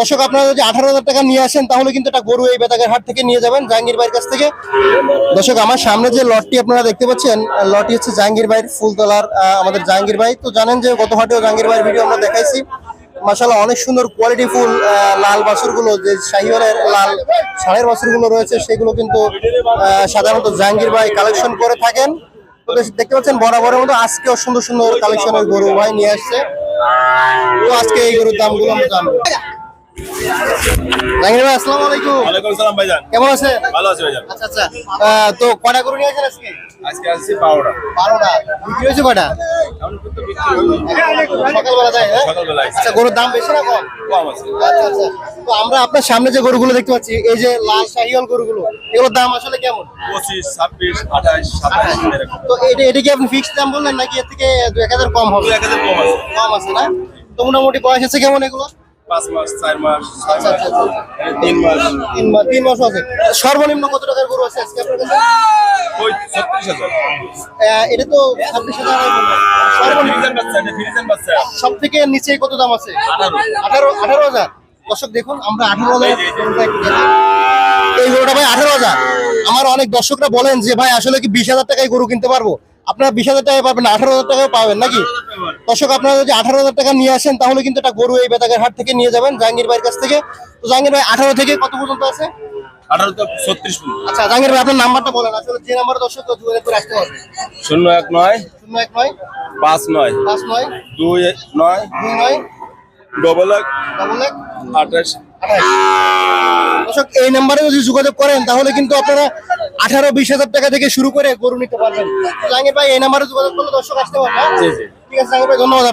দর্শক, আপনারা যদি আঠারো হাজার টাকা নিয়ে আসেন, তাহলে কিন্তু একটা গরু এই বেতাগের হাট থেকে নিয়ে যাবেন, জাহাঙ্গীর ভাইয়ের কাছ থেকে। দর্শক, আমার সামনে যে লটটি আপনারা দেখতে পাচ্ছেন লটটি হচ্ছে জাহাঙ্গীর ভাইয়ের ফুলতলার আমাদের জাহাঙ্গীর ভাই। তো জানেন যে গত হাটেও জাহাঙ্গীর ভাইয়ের ভিডিও আমরা দেখাইছি। মাসাল্লাহ অনেক সুন্দর কোয়ালিটি ফুল লাল বাছুরগুলো যে শাহিওয়ালের লাল ষাঁড়ের বাছুরগুলো রয়েছে, সেগুলো কিন্তু সাধারণত জাহাঙ্গীর ভাই কালেকশন করে থাকেন। দেখতে পাচ্ছেন, বরাবরের মতো আজকেও সুন্দর সুন্দর কালেকশনের গরু ভাই নিয়ে আসছে। তো আজকে এই গরুর দামগুলো আমরা জানব। ভাই আসসালামু আলাইকুম। ওয়ালাইকুম সালাম ভাইজান। কেমন আছেন? ভালো আছি ভাইজান। আচ্ছা আচ্ছা। তো কয়টা গরু নিয়ে আসেন আজকে? আজকে আসছি বারোটা। বারোটা। বিক্রি হয়েছে কয়টা? এখন কিন্তু বিক্রি সকালবেলা যায় সকালবেলা আচ্ছা গরুর দাম বেশি না কম? কম আছে। আচ্ছা আচ্ছা। তো আমরা আপনার সামনে যে গরুগুলো দেখতে পাচ্ছি এই যে লাল শাহিওয়াল গরুগুলো এগুলোর দাম আসলে কেমন? পঁচিশ ছাব্বিশ আঠাশ সাতাশ এরকম। তো এটা এটা কি আপনি ফিক্সড দাম বললেন নাকি এর থেকে দু এক হাজার কম হবে? দু এক হাজার কম আছে। কম আছে না? তো মোটামুটি বয়স আছে কেমন এগুলো পাঁচ মাস চার মাস আচ্ছা আচ্ছা আচ্ছা। তিন মাস। তিন মাস তিন মাস আছে। সর্বনিম্ন কত টাকার গরু আছে আজকে আপনার কাছে? ওই ছত্রিশ হাজার। এটা তো ছাব্বিশ হাজার সর্বনিম্ন। ফিরিজেন বাচ্চা এটা ফিরিজেন বাচ্চা। সব থেকে নিচে কত দাম আছে? আঠারো। হাজার। দর্শক দেখুন আমরা আঠারো হাজার এই গরুটা ভাই আঠারো হাজার। আমার অনেক দর্শকরা বলেন যে ভাই আসলে কি বিশ হাজার টাকায় গরু কিনতে পারব? আপনারা বিশ হাজার টাকায় পাবেন আঠারো হাজার টাকায় পাবেন নাকি? দর্শক আপনারা যদি আঠারো হাজার টাকা নিয়ে আসেন তাহলে কিন্তু একটা গরু এই বেতাগের হাট থেকে নিয়ে যাবেন জাহাঙ্গীর ভাইয়ের কাছ থেকে। তো জাহাঙ্গীর ভাই আঠারো থেকে কত পর্যন্ত আছে? আচ্ছা জাহাঙ্গীর ভাই আপনার নাম্বারটা বলেন। আসলে যে নাম্বার দর্শক যোগাযোগ করে আসতে পারবে শূন্য এক নয় শূন্য এক নয় পাঁচ নয় পাঁচ নয় দুই নয় দুই নয় ডবল এক ডবল এক আঠাশ। দর্শক এই নাম্বারে যদি যোগাযোগ করেন তাহলে কিন্তু আপনারা আঠারো বিশ হাজার টাকা থেকে শুরু করে গরু নিতে পারবেন। জাহাঙ্গীর ভাই এই নাম্বারে যোগাযোগ করলে দর্শক আসতে পারবে? জি, জি। ঠিক আছে জাহাঙ্গীর ভাই ধন্যবাদ